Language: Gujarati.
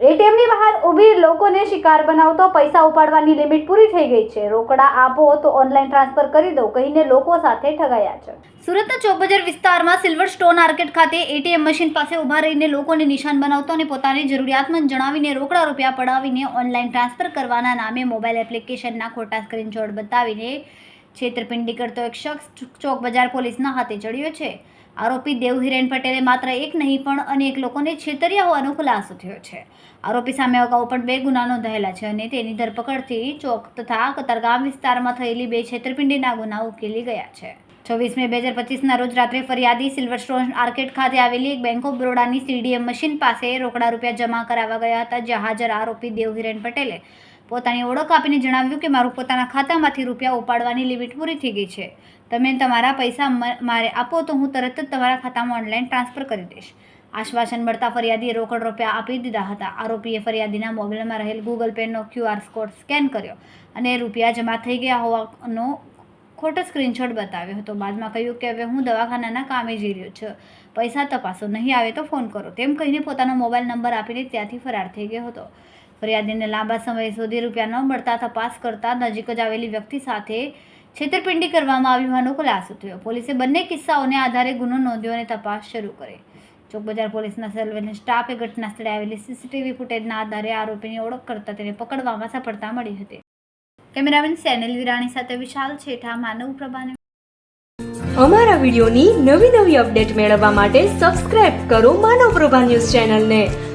એટીએમની બહાર ઊભી લોકોને શિકાર બનાવતો પૈસા ઉપાડવાની લિમિટ પૂરી થઈ ગઈ છે. રોકડા આપો તો ઓનલાઈન ટ્રાન્સફર કરી દો, કહીને લોકો સાથે ઠગાયા છે. સુરતના ચોકબજાર વિસ્તારમાં સિલ્વર સ્ટોન આર્કેટ ખાતે એટીએમ મશીન પાસે ઊભા રહીને લોકોને નિશાન બનાવતો અને પોતાની જરૂરિયાતમંદ જણાવીને રોકડા રૂપિયા પડાવીને ઓનલાઈન ટ્રાન્સફર કરવાના નામે મોબાઈલ એપ્લિકેશનના ખોટા સ્ક્રીનશોટ બતાવીને છેતરપિંડી કરતો એક શખ્સ ચોક બજાર પોલીસના હાથે ચડ્યો છે. આરોપી દેવ હિરેન પટેલે માત્ર એક નહીં પણ અનેક લોકોને છેતર્યા હોવાનો ખુલાસો થયો છે. આરોપી સામે અગાઉ પણ બે ગુના નોંધાયેલા છે અને તેની ધરપકડથી ચોક તથા કતારગામ વિસ્તારમાં થયેલી બે છેતરપિંડીના ગુના ઉકેલી ગયા છે. છવ્વીસ મે બે હજાર પચીસના રોજ રાત્રે ફરિયાદી સિલ્વર સ્ટોન આર્કેટ ખાતે આવેલી એક બેંક ઓફ બરોડાની સીડીએમ મશીન પાસે રોકડા રૂપિયા જમા કરાવવા ગયા હતા જ્યાં હાજર આરોપી દેવ હિરેન પટેલે પોતાની ઓળખ આપીને જણાવ્યું કે મારું પોતાના ખાતામાંથી રૂપિયા ઉપાડવાની લિમિટ પૂરી થઈ ગઈ છે. તમે તમારા પૈસા મારે આપો તો હું તરત જ તમારા ખાતામાં ઓનલાઈન ટ્રાન્સફર કરી દઈશ. આશ્વાસન મળતા ફરિયાદીએ રોકડ રૂપિયા આપી દીધા હતા. આરોપીએ ફરિયાદીના મોબાઈલમાં રહેલ ગૂગલ પેનો ક્યુઆર કોડ સ્કેન કર્યો અને રૂપિયા જમા થઈ ગયા હોવાનો ખોટો સ્ક્રીનશોટ બતાવ્યો હતો. બાદમાં કહ્યું કે હવે હું દવાખાનાના કામે જઈ રહ્યો છું. પૈસા તપાસો, નહીં આવે તો ફોન કરો. તેમ કહીને પોતાનો મોબાઈલ નંબર આપીને ત્યાંથી ફરાર થઈ ગયો હતો. ફરિયાદીને લાંબા સમય સુધી રૂપિયા ન મળતા તપાસ કરતા નજીક જ આવેલી વ્યક્તિ સાથે છેતરપિંડી કરવામાં આવી હોવાનો ખુલાસો થયો. પોલીસે બંને કિસ્સાઓને આધારે ગુનો નોંધ્યો અને તપાસ શરૂ કરી. ચોકબજાર પોલીસના સર્વેલન્સ સ્ટાફે ઘટના સ્થળે આવેલી સીસીટીવી ફૂટેજના આધારે આરોપીની ઓળખ કરતા તેને પકડવામાં સફળતા મળી હતી. કેમેરામેન સેનલ વિરાણી સાથે વિશાલ છેઠા, માનવ પ્રભાને અમારા વિડીયોની નવી નવી અપડેટ મેળવવા માટે સબસ્ક્રાઇબ કરો માનવ પ્રભા ન્યૂઝ ચેનલને.